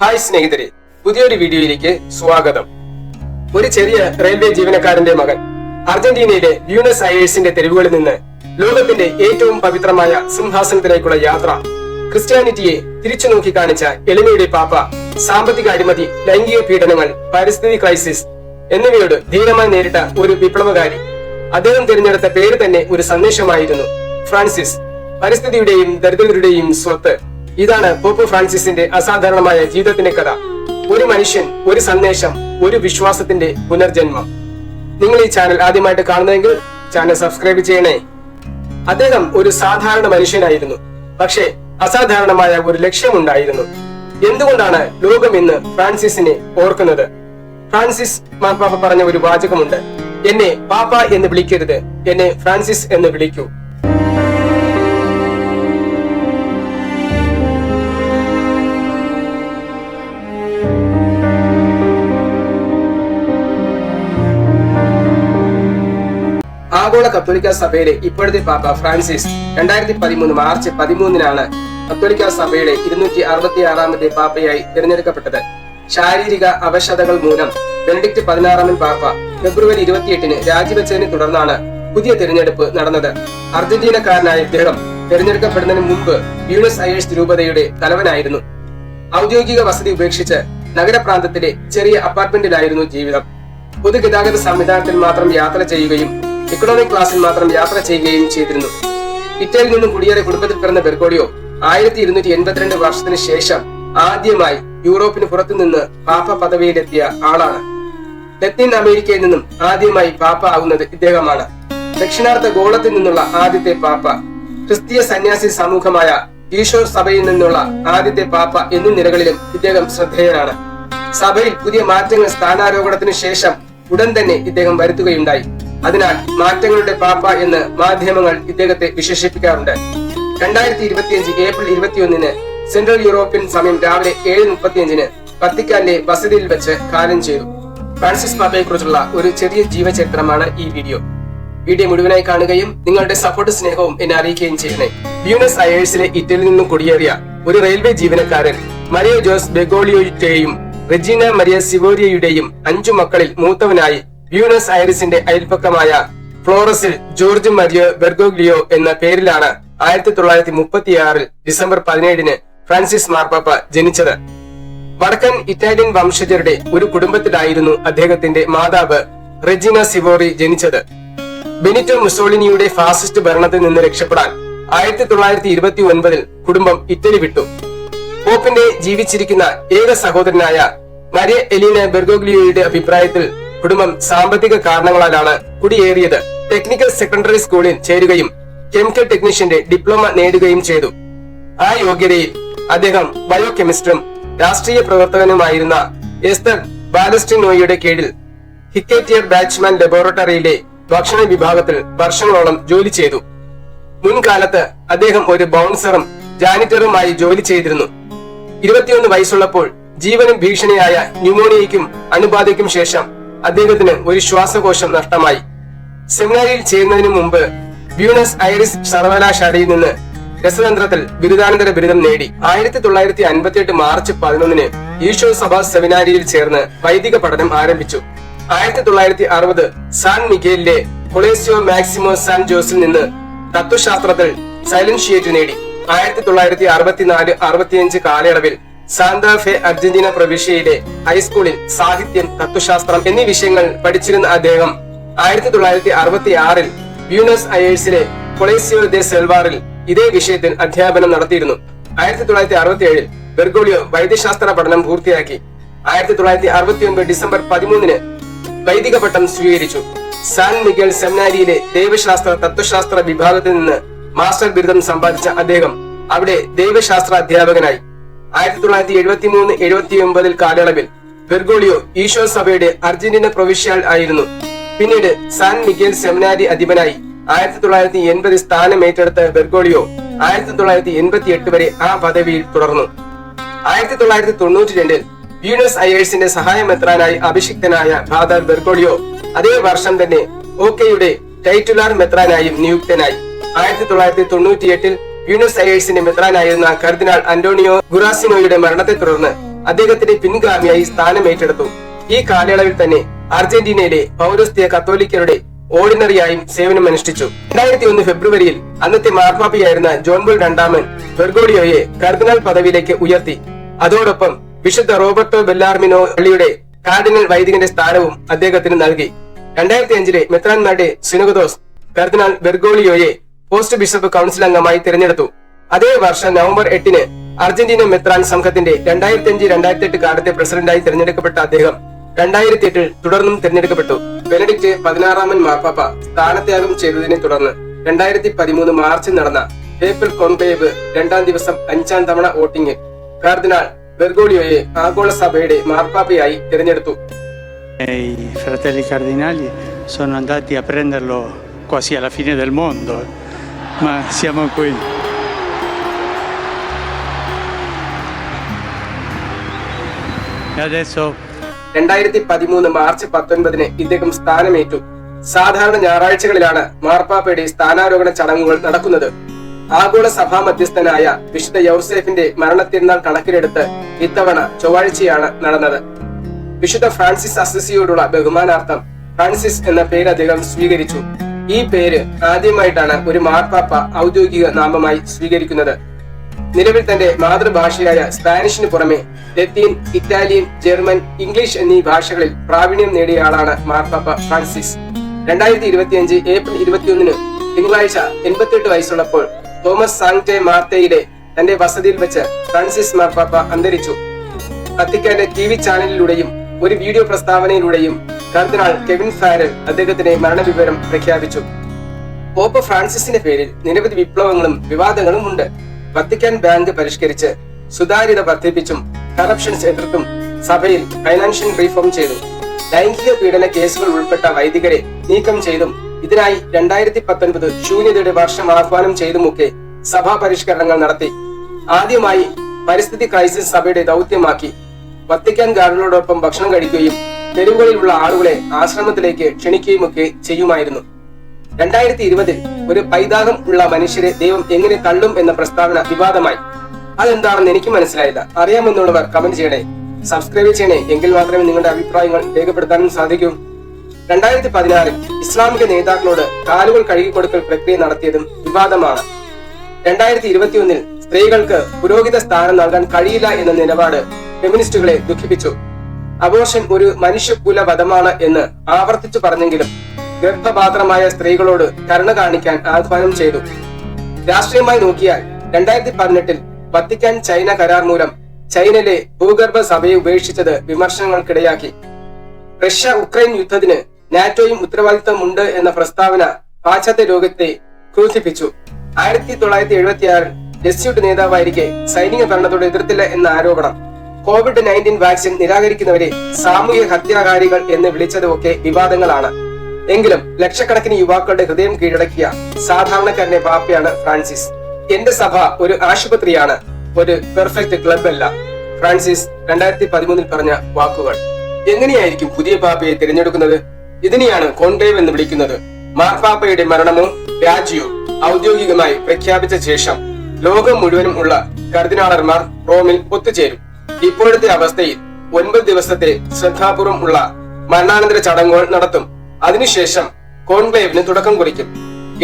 Hi സ്നേഹിതരെ പുതിയൊരു വീഡിയോയിലേക്ക് സ്വാഗതം. ഒരു ചെറിയ റെയിൽവേ ജീവനക്കാരന്റെ മകൻ അർജന്റീനയിലെ ബ്യൂണസ് അയേഴ്സിന്റെ തെരുവുകളിൽ നിന്ന് ലോകത്തിന്റെ ഏറ്റവും പവിത്രമായ സിംഹാസനത്തിലേക്കുള്ള യാത്ര ക്രിസ്ത്യാനിറ്റിയെ തിരിച്ചു നോക്കി കാണിച്ച എളിമയുടെ പാപ്പ സാമ്പത്തിക അഴിമതി ലൈംഗിക പീഡനങ്ങൾ പരിസ്ഥിതി ക്രൈസിസ് എന്നിവയോട് ധീരമായി നേരിട്ട ഒരു വിപ്ലവകാരി. അദ്ദേഹം തിരഞ്ഞെടുത്ത പേര് തന്നെ ഒരു സന്ദേശമായിരുന്നു ഫ്രാൻസിസ്. പരിസ്ഥിതിയുടെയും ദരിദ്രരുടെയും സ്വത്ത്. ഇതാണ് പോപ്പ് ഫ്രാൻസിസിന്റെ അസാധാരണമായ ജീവിതത്തിന്റെ കഥ. ഒരു മനുഷ്യൻ ഒരു സന്ദേശം ഒരു വിശ്വാസത്തിന്റെ പുനർജന്മം. നിങ്ങൾ ഈ ചാനൽ ആദ്യമായിട്ട് കാണുന്നതെങ്കിൽ ചാനൽ സബ്സ്ക്രൈബ് ചെയ്യണേ. അദ്ദേഹം ഒരു സാധാരണ മനുഷ്യനായിരുന്നു. പക്ഷേ അസാധാരണമായ ഒരു ലക്ഷ്യമുണ്ടായിരുന്നു. എന്തുകൊണ്ടാണ് ലോകം ഇന്ന് ഫ്രാൻസിസിനെ ഓർക്കുന്നത്? ഫ്രാൻസിസ് മാർപ്പാപ്പ പറഞ്ഞ ഒരു വാചകമുണ്ട്. എന്നെ പാപ്പ എന്ന് വിളിക്കരുത് എന്നെ ഫ്രാൻസിസ് എന്ന് വിളിക്കൂ. ആഗോള കത്തോലിക്ക സഭയിലെ ഇപ്പോഴത്തെ പാപ്പ ഫ്രാൻസിസ് രണ്ടായിരത്തി പതിമൂന്ന് മാർച്ച് പതിമൂന്നിനാണ് കത്തോലിക്ക സഭയുടെ ഇരുന്നൂറ്റി അറുപത്തി ആറാമത്തെ പാപ്പയായി തിരഞ്ഞെടുക്കപ്പെട്ടത്. ശാരീരിക അവശതകൾ മൂലം ബെനഡിക്ട് പതിനാറാമൻ പാപ്പ ഫെബ്രുവരി ഇരുപത്തിയെട്ടിന് രാജിവെച്ചതിനെ തുടർന്നാണ് പുതിയ തിരഞ്ഞെടുപ്പ് നടന്നത്. അർജന്റീനക്കാരനായ ഇദ്ദേഹം തിരഞ്ഞെടുക്കപ്പെടുന്നതിന് മുമ്പ് ബ്യൂണസ് അയേഴ്സ് രൂപതയുടെ തലവനായിരുന്നു. ഔദ്യോഗിക വസതി ഉപേക്ഷിച്ച് നഗരപ്രാന്തത്തിലെ ചെറിയ അപ്പാർട്ട്മെന്റിലായിരുന്നു ജീവിതം. പൊതുഗതാഗത സംവിധാനത്തിൽ മാത്രം യാത്ര ചെയ്യുകയും ഇക്കണോമിക് ക്ലാസ്സിൽ മാത്രം യാത്ര ചെയ്യുകയും ചെയ്തിരുന്നു. ഇറ്റലിയിൽ നിന്നും കുടിയേറിയ കുടുംബത്തിൽ പിറന്ന ബെർഗോഡിയോ ആയിരത്തി ഇരുന്നൂറ്റി എൺപത്തിരണ്ട് വർഷത്തിന് ശേഷം ആദ്യമായി യൂറോപ്പിന് പുറത്തു നിന്ന് പാപ്പ പദവിയിലെത്തിയ ആളാണ്. ലത്തീൻ അമേരിക്കയിൽ നിന്നും ആദ്യമായി പാപ്പ ആകുന്നത് ഇദ്ദേഹമാണ്. ദക്ഷിണാർത്ഥ ഗോളത്തിൽ നിന്നുള്ള ആദ്യത്തെ പാപ്പ ക്രിസ്തീയ സന്യാസി സമൂഹമായ ഈശോ സഭയിൽ നിന്നുള്ള ആദ്യത്തെ പാപ്പ എന്നീ നിലകളിലും ഇദ്ദേഹം ശ്രദ്ധേയനാണ്. സഭയിൽ പുതിയ മാറ്റങ്ങൾ സ്ഥാനാരോഹണത്തിന് ശേഷം ഉടൻ തന്നെ ഇദ്ദേഹം വരുത്തുകയുണ്ടായി. അതിനാൽ മാറ്റങ്ങളുടെ പാപ്പ എന്ന് മാധ്യമങ്ങൾ ഇദ്ദേഹത്തെ വിശേഷിപ്പിക്കാറുണ്ട്. രണ്ടായിരത്തി ഇരുപത്തിയഞ്ച് ഏപ്രിൽ ഇരുപത്തിയൊന്നിന് സെൻട്രൽ യൂറോപ്യൻ സമയം രാവിലെ ഏഴ് മുപ്പത്തിയഞ്ചിന് വത്തിക്കാന്റെ വസതിയിൽ വെച്ച് കാലം ചെയ്തു. ഫ്രാൻസിസ് പാപ്പയെക്കുറിച്ചുള്ള ഒരു ചെറിയ ജീവചരിത്രമാണ് ഈ വീഡിയോ. വീഡിയോ മുഴുവനായി കാണുകയും നിങ്ങളുടെ സപ്പോർട്ട് സ്നേഹവും എന്നെ അറിയിക്കുകയും ചെയ്യണേ. ബ്യൂണസ് അയേഴ്സിലെ ഇറ്റലിയിൽ നിന്നും കുടിയേറിയ ഒരു റെയിൽവേ ജീവനക്കാരൻ മരിയ ജോസ് ബെഗോളിയോയുടെയും റെജീന മരിയ സിവോരിയയുടെയും അഞ്ചു മക്കളിൽ മൂത്തവനായി ബ്യൂണസ് ഐറിസിന്റെ അയൽപ്പക്കമായ ഫ്ലോറസിൽ ജോർജ് മരിയോ ബെർഗോഗ്ലിയോ എന്ന പേരിലാണ് ആയിരത്തി തൊള്ളായിരത്തി മുപ്പത്തിയാറിൽ ഡിസംബർ പതിനേഴിന് ഫ്രാൻസിസ് മാർപ്പാപ്പ ജനിച്ചത്. വടക്കൻ ഇറ്റാലിയൻ വംശജരുടെ ഒരു കുടുംബത്തിലായിരുന്നു അദ്ദേഹത്തിന്റെ മാതാവ് റെജിന സിവോറി ജനിച്ചത്. ബെനിറ്റോ മുസോളിനിയുടെ ഫാസിസ്റ്റ് ഭരണത്തിൽ നിന്ന് രക്ഷപ്പെടാൻ ആയിരത്തി തൊള്ളായിരത്തി ഇരുപത്തി ഒൻപതിൽ കുടുംബം ഇറ്റലി വിട്ടു. പോപ്പിന്റെ ജീവിച്ചിരിക്കുന്ന ഏക സഹോദരനായ മരിയ എലീന ബെർഗോഗ്ലിയോയുടെ അഭിപ്രായത്തിൽ കുടുംബം സാമ്പത്തിക കാരണങ്ങളാലാണ് കുടിയേറിയത്. ടെക്നിക്കൽ സെക്കൻഡറി സ്കൂളിൽ ചേരുകയും കെമിക്കൽ ടെക്നീഷ്യന്റെ ഡിപ്ലോമ നേടുകയും ചെയ്തു. ആ യോഗ്യതയിൽ അദ്ദേഹം ബയോകെമിസ്റ്റും രാഷ്ട്രീയ പ്രവർത്തകനുമായിരുന്ന എസ്തർ ബാലസ്റ്റിനോയുടെ കീഴിൽ ഹിക്കേറ്റിയർ ബാച്ച്മാൻ ലബോറട്ടറിയിലെ ഭക്ഷണ വിഭാഗത്തിൽ വർഷങ്ങളോളം ജോലി ചെയ്തു. മുൻകാലത്ത് അദ്ദേഹം ഒരു ബൗൺസറും ജാനിറ്ററുമായി ജോലി ചെയ്തിരുന്നു. ഇരുപത്തിയൊന്ന് വയസ്സുള്ളപ്പോൾ ജീവനും ഭീഷണിയായ ന്യൂമോണിയയ്ക്കും അണുബാധയ്ക്കും ശേഷം അദ്ദേഹത്തിന് ഒരു ശ്വാസകോശം നഷ്ടമായി. സെമിനാരിയിൽ ചേരുന്നതിന് മുമ്പ് ബ്യൂണസ് ഐറിസ് സർവകലാശാലയിൽ നിന്ന് രസതന്ത്രത്തിൽ ബിരുദാനന്തര ബിരുദം നേടി. ആയിരത്തി തൊള്ളായിരത്തി അൻപത്തി എട്ട് മാർച്ച് പതിനൊന്നിന് ഈശോ സഭ സെമിനാരിയിൽ ചേർന്ന് വൈദിക പഠനം ആരംഭിച്ചു. ആയിരത്തി തൊള്ളായിരത്തി അറുപത് സാൻ മിഗേലിലെ കൊളേസിയോ മാക്സിമോ സാൻ ജോസിൽ നിന്ന് തത്വശാസ്ത്രത്തിൽ സൈലൻഷിയേറ്റ് നേടി. ആയിരത്തി തൊള്ളായിരത്തി അറുപത്തിനാല് അറുപത്തിയഞ്ച് കാലയളവിൽ സാന്താഫെ അർജന്റീന പ്രവിശ്യയിലെ ഹൈസ്കൂളിൽ സാഹിത്യം തത്വശാസ്ത്രം എന്നീ വിഷയങ്ങൾ പഠിച്ചിരുന്ന അദ്ദേഹം ആയിരത്തി തൊള്ളായിരത്തി അറുപത്തി ആറിൽ ബ്യൂണസ് അയേഴ്സിലെ കൊളേസിയോ സെൽവാറിൽ ഇതേ വിഷയത്തിൽ അധ്യാപനം നടത്തിയിരുന്നു. ആയിരത്തി തൊള്ളായിരത്തി അറുപത്തി ഏഴിൽ ബെർഗോളിയോ വൈദ്യശാസ്ത്ര പഠനം പൂർത്തിയാക്കി. ആയിരത്തി തൊള്ളായിരത്തി അറുപത്തി ഒൻപത് ഡിസംബർ പതിമൂന്നിന് വൈദിക പട്ടം സ്വീകരിച്ചു. സാൻ മിഗൽ സെമിനാരിയിലെ ദൈവശാസ്ത്ര തത്വശാസ്ത്ര വിഭാഗത്തിൽ നിന്ന് മാസ്റ്റർ ബിരുദം സമ്പാദിച്ച അദ്ദേഹം അവിടെ ദൈവശാസ്ത്ര അധ്യാപകനായി ആയിരത്തി തൊള്ളായിരത്തി എഴുപത്തി മൂന്ന് എഴുപത്തി ഒമ്പതിൽ കാലയളവിൽ ബെർഗോളിയോ ഈശോ സഭയുടെ അർജന്റീന പ്രൊവിഷ്യാൾ ആയിരുന്നു. പിന്നീട് സാൻ മിഗേൽ സെമിനാരി അധിപനായി ആയിരത്തി തൊള്ളായിരത്തി എൺപത് സ്ഥാനം ഏറ്റെടുത്ത ബെർഗോളിയോ ആയിരത്തി തൊള്ളായിരത്തി എൺപത്തി എട്ട് വരെ ആ പദവിയിൽ തുടർന്നു. ആയിരത്തി തൊള്ളായിരത്തി തൊണ്ണൂറ്റി രണ്ടിൽ ബ്യൂണസ് അയേഴ്സിന്റെ സഹായമെത്രാനായി അഭിഷിക്തനായ ഫാദർ ബെർഗോളിയോ അതേ വർഷം തന്നെ ഓക്കെയുടെ ടൈറ്റുലാർ മെത്രാനായും നിയുക്തനായി. ആയിരത്തി തൊള്ളായിരത്തി തൊണ്ണൂറ്റി എട്ടിൽ ബ്യൂണസ് അയേഴ്സിന്റെ മെത്രാനായിരുന്ന കർദിനാൾ അന്റോണിയോ ഗുറാസിനോയുടെ മരണത്തെ തുടർന്ന് അദ്ദേഹത്തിന്റെ പിൻഗാമിയായി സ്ഥാനം ഏറ്റെടുത്തു. ഈ കാലയളവിൽ തന്നെ അർജന്റീനയിലെ പൗരസ്ത്യ കത്തോലിക്കരുടെ ഓർഡിനറിയായും സേവനമനുഷ്ഠിച്ചു രണ്ടായിരത്തി ഒന്ന് ഫെബ്രുവരിയിൽ അന്നത്തെ മാർപ്പാപ്പയായിരുന്ന ജോൺ ബോൾ രണ്ടാമൻ ബെർഗോഡിയോയെ കർദിനാൾ പദവിയിലേക്ക് ഉയർത്തി. അതോടൊപ്പം വിശുദ്ധ റോബർട്ടോ ബെല്ലാർമിനോ പള്ളിയുടെ കാർഡിനൽ വൈദികന്റെ സ്ഥാനവും അദ്ദേഹത്തിന് നൽകി. രണ്ടായിരത്തി അഞ്ചിലെ മെത്രാൻമാരുടെ സിനുഗദോസ് കർദിനാൾ ബെർഗോളിയോയെ പോസ്റ്റ് ബിഷപ്പ് കൗൺസിൽ അംഗമായി തിരഞ്ഞെടുത്തു. അതേ വർഷം നവംബർ എട്ടിന് അർജന്റീന മെത്രാൻ സംഘത്തിന്റെ രണ്ടായിരത്തി അഞ്ച് രണ്ടായിരത്തി എട്ട് കാലത്തെ പ്രസിഡന്റായി തിരഞ്ഞെടുക്കപ്പെട്ട അദ്ദേഹം രണ്ടായിരത്തി എട്ടിൽ തുടർന്നും തിരഞ്ഞെടുക്കപ്പെട്ടു. ബെനഡിക്റ്റ് പതിനാറാമൻ മാർപ്പാപ്പ സ്ഥാനത്യാഗം ചെയ്തതിനെ തുടർന്ന് രണ്ടായിരത്തി പതിമൂന്ന് മാർച്ചിൽ നടന്ന ഏപ്രിൽ കോൺക്ലേവ് രണ്ടാം ദിവസം അഞ്ചാം തവണ വോട്ടിംഗിൽ കാർദിനാൾ ബെർഗോളിയോയെ ആഗോള സഭയുടെ മാർപ്പാപ്പയായി തിരഞ്ഞെടുത്തു. Sono andati a prenderlo quasi alla fine del mondo, ma siamo qui. E adesso രണ്ടായിരത്തി പതിമൂന്ന് മാർച്ച് പത്തൊൻപതിന് ഇദ്ദേഹം സ്ഥാനമേറ്റു. സാധാരണ ഞായറാഴ്ചകളിലാണ് മാർപ്പാപ്പയുടെ സ്ഥാനാരോഹണ ചടങ്ങുകൾ നടക്കുന്നത്. ആഗോള സഭാ മധ്യസ്ഥനായ വിശുദ്ധ യൗസേഫിന്റെ മരണത്തിരുന്നാൾ കണക്കിലെടുത്ത് ഇത്തവണ ചൊവ്വാഴ്ചയാണ് നടന്നത്. വിശുദ്ധ ഫ്രാൻസിസ് അസസിയോടുള്ള ബഹുമാനാർത്ഥം ഫ്രാൻസിസ് എന്ന പേര് അദ്ദേഹം സ്വീകരിച്ചു. ഈ പേര് ആദ്യമായിട്ടാണ് ഒരു മാർപ്പാപ്പ ഔദ്യോഗിക നാമമായി സ്വീകരിക്കുന്നത്. നിലവിൽ തന്റെ മാതൃഭാഷയായ സ്പാനിഷിന് പുറമെ ലത്തീൻ ഇറ്റാലിയൻ ജർമ്മൻ ഇംഗ്ലീഷ് എന്നീ ഭാഷകളിൽ പ്രാവീണ്യം നേടിയ ആളാണ് മാർപ്പാപ്പ ഫ്രാൻസിസ്. രണ്ടായിരത്തി ഇരുപത്തിയഞ്ച് ഏപ്രിൽ ഇരുപത്തിയൊന്നിന് തിങ്കളാഴ്ച എൺപത്തിയെട്ട് വയസ്സുള്ളപ്പോൾ തോമസ് സാങ്റ്റെ മാർത്തയുടെ തന്റെ വസതിയിൽ വെച്ച് ഫ്രാൻസിസ് മാർപ്പാപ്പ അന്തരിച്ചു. കത്തിക്കാന്റെ ടി വി ചാനലിലൂടെയും ഒരു വീഡിയോ പ്രസ്താവനയിലൂടെയും കർദിനാൾ കെവിൻ ഫാരൽ അദ്ദേഹത്തിന്റെ മരണവിവരം പ്രഖ്യാപിച്ചു. പോപ്പ് ഫ്രാൻസിസിന്റെ പേരിൽ നിരവധി വിപ്ലവങ്ങളും വിവാദങ്ങളും ഉണ്ട്. വത്തിക്കാൻ ബാങ്ക് പരിഷ്കരിച്ച് സുതാര്യത വർദ്ധിപ്പിച്ചും കറപ്ഷൻ എതിർത്തും സഭയിൽ ഫൈനാൻഷ്യൽ റീഫോം ചെയ്തു. ലൈംഗിക പീഡന കേസുകൾ ഉൾപ്പെട്ട വൈദികരെ നീക്കം ചെയ്തും ഇതിനായി രണ്ടായിരത്തി പത്തൊൻപത് ശൂന്യതയുടെ വർഷം ആഹ്വാനം ചെയ്തുമൊക്കെ സഭാ പരിഷ്കരണങ്ങൾ നടത്തി. ആദ്യമായി പരിസ്ഥിതി ക്രൈസിസ് സഭയുടെ ദൗത്യമാക്കി. വത്തിക്കാൻ ഗാർഡുകളോടൊപ്പം ഭക്ഷണം കഴിക്കുകയും തെരുവുകളിലുള്ള ആളുകളെ ആശ്രമത്തിലേക്ക് ക്ഷണിക്കുകയുമൊക്കെ ചെയ്യുമായിരുന്നു. രണ്ടായിരത്തി ഇരുപതിൽ ഒരു പൈതാകം ഉള്ള മനുഷ്യരെ ദൈവം എങ്ങനെ തള്ളും എന്ന പ്രസ്താവന വിവാദമായി. അതെന്താണെന്ന് എനിക്ക് മനസ്സിലായില്ല. അറിയാമെന്നുള്ളവർ കമന്റ് ചെയ്യണേ. സബ്സ്ക്രൈബ് ചെയ്യണേ. എങ്കിൽ മാത്രമേ നിങ്ങളുടെ അഭിപ്രായങ്ങൾ രേഖപ്പെടുത്താനും സാധിക്കൂ. രണ്ടായിരത്തി പതിനാറിൽ ഇസ്ലാമിക നേതാക്കളോട് കാലുകൾ കഴുകിക്കൊടുക്കൽ പ്രക്രിയ നടത്തിയതും വിവാദമാണ്. രണ്ടായിരത്തി ഇരുപത്തിയൊന്നിൽ സ്ത്രീകൾക്ക് പുരോഹിത സ്ഥാനം നൽകാൻ കഴിയില്ല എന്ന നിലപാട് ഫെമിനിസ്റ്റുകളെ ദുഃഖിപ്പിച്ചു. അബോർഷൻ ഒരു മനുഷ്യകുല വധമാണ് എന്ന് ആവർത്തിച്ചു പറഞ്ഞെങ്കിലും ഗർഭപാത്രമായ സ്ത്രീകളോട് കരുണ കാണിക്കാൻ ആഹ്വാനം ചെയ്തു. രാഷ്ട്രീയമായി നോക്കിയാൽ രണ്ടായിരത്തി പതിനെട്ടിൽ വത്തിക്കാൻ ചൈന കരാർ മൂലം ചൈനയിലെ ഭൂഗർഭ സഭയെ ഉപേക്ഷിച്ചത് വിമർശനങ്ങൾക്കിടയാക്കി. റഷ്യ ഉക്രൈൻ യുദ്ധത്തിന് നാറ്റോയും ഉത്തരവാദിത്തമുണ്ട് എന്ന പ്രസ്താവന പാശ്ചാത്യ ലോകത്തെ ക്രൂശിപ്പിച്ചു. ആയിരത്തി തൊള്ളായിരത്തി എഴുപത്തിയാറിൽ ഡെസ്യൂട്ട് നേതാവായിരിക്കെ സൈനിക ഭരണത്തോട് എതിർത്തില്ല എന്ന ആരോപണം കോവിഡ് നയന്റീൻ വാക്സിൻ നിരാകരിക്കുന്നവരെ സാമൂഹ്യ ഹത്യാകാരികൾ എന്ന് വിളിച്ചതുമൊക്കെ വിവാദങ്ങളാണ്. എങ്കിലും ലക്ഷക്കണക്കിന് യുവാക്കളുടെ ഹൃദയം കീഴടക്കിയ സാധാരണക്കാരന്റെ പാപ്പയാണ് ഫ്രാൻസിസ്. എന്റെ സഭ ഒരു ആശുപത്രിയാണ് ഒരു പെർഫെക്റ്റ് ക്ലബ് അല്ല ഫ്രാൻസിസ് രണ്ടായിരത്തി പതിമൂന്നിൽ പറഞ്ഞ വാക്കുകൾ. എങ്ങനെയായിരിക്കും പുതിയ പാപ്പയെ തിരഞ്ഞെടുക്കുന്നത്? ഇതിനെയാണ് കോൺക്ലേവ് എന്ന് വിളിക്കുന്നത്. മാർപ്പാപ്പയുടെ മരണമോ രാജിയോ ഔദ്യോഗികമായി പ്രഖ്യാപിച്ച ശേഷം ലോകം മുഴുവനും ഉള്ള കർദിനാളർമാർ റോമിൽ ഒത്തുചേരും. ഇപ്പോഴത്തെ അവസ്ഥയിൽ ഒൻപത് ദിവസത്തെ ശ്രദ്ധാപൂർവം ഉള്ള മരണാനന്തര ചടങ്ങുകൾ നടത്തും. അതിനുശേഷം കോൺക്ലേവിന് തുടക്കം കുറിക്കും.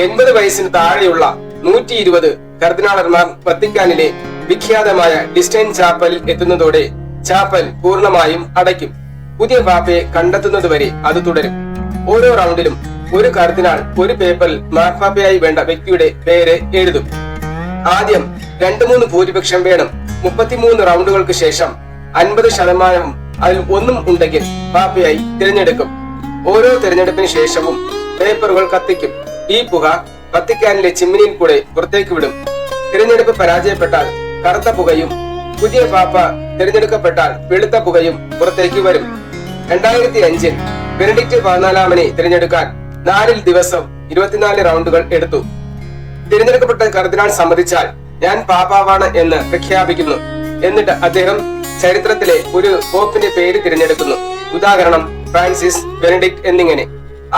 എൺപത് വയസ്സിന് താഴെയുള്ള നൂറ്റി ഇരുപത് കർദിനാളർമാർ വത്തിക്കാനിലെ വിഖ്യാതമായ ഡിസ്റ്റൈൻ ചാപ്പലിൽ എത്തുന്നതോടെ ചാപ്പൽ പൂർണമായും അടയ്ക്കും. പുതിയ പാപ്പയെ കണ്ടെത്തുന്നതുവരെ അത് തുടരും. ഓരോ റൗണ്ടിലും ഒരു കർദിനാൾ ഒരു പേപ്പറിൽ മാർപ്പാപ്പയായി വേണ്ട വ്യക്തിയുടെ പേര് എഴുതും. ആദ്യം രണ്ടു മൂന്ന് ഭൂരിപക്ഷം വേണം മുപ്പത്തിമൂന്ന് റൗണ്ടുകൾക്ക് ശേഷം അൻപത് ശതമാനവും അതിൽ ഒന്നും ഉണ്ടെങ്കിൽ പാപ്പയായി തിരഞ്ഞെടുക്കും. ഓരോ തിരഞ്ഞെടുപ്പിന് ശേഷവും പേപ്പറുകൾ കത്തിക്കും. ഈ പുക വത്തിക്കാനിലെ ചിമ്മിനിയിൽ കൂടെ പുറത്തേക്ക് വിടും. തിരഞ്ഞെടുപ്പ് പരാജയപ്പെട്ടാൽ കറുത്ത പുകയും പുതിയ പാപ്പ തിരഞ്ഞെടുക്കപ്പെട്ടാൽ വെളുത്ത പുകയും പുറത്തേക്ക് വരും. രണ്ടായിരത്തി അഞ്ചിൽ ബെനഡിക്റ്റ് പതിനാലാമനെ തിരഞ്ഞെടുക്കാൻ നാലിൽ ദിവസം ഇരുപത്തിനാല് റൗണ്ടുകൾ എടുത്തു. തിരഞ്ഞെടുക്കപ്പെട്ട കർദിനാൾ സമ്മതിച്ചാൽ ഞാൻ പാപ്പാവാണ് എന്ന് പ്രഖ്യാപിക്കുന്നു. എന്നിട്ട് അദ്ദേഹം ചരിത്രത്തിലെ ഒരു പോപ്പിന്റെ പേര് തിരഞ്ഞെടുക്കുന്നു. ഉദാഹരണം ഫ്രാൻസിസ് ബെനഡിക്ട് എന്നിങ്ങനെ.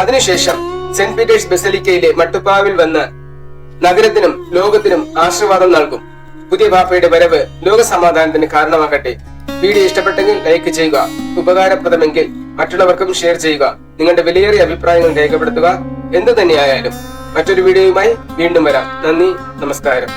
അതിനുശേഷം സെന്റ് പീറ്റേഴ്സ് ബെസലിക്കയിലെ മട്ടുപ്പാവിൽ വന്ന് നഗരത്തിനും ലോകത്തിനും ആശീർവാദം നൽകും. പുതിയ പാപ്പയുടെ വരവ് ലോക സമാധാനത്തിന് കാരണമാകട്ടെ. വീഡിയോ ഇഷ്ടപ്പെട്ടെങ്കിൽ ലൈക്ക് ചെയ്യുക ഉപകാരപ്രദമെങ്കിൽ മറ്റുള്ളവർക്കും ഷെയർ ചെയ്യുക നിങ്ങളുടെ വിലയേറിയ അഭിപ്രായങ്ങൾ രേഖപ്പെടുത്തുക എന്തു തന്നെയായാലും മറ്റൊരു വീഡിയോയുമായി വീണ്ടും വരാം. നന്ദി നമസ്കാരം.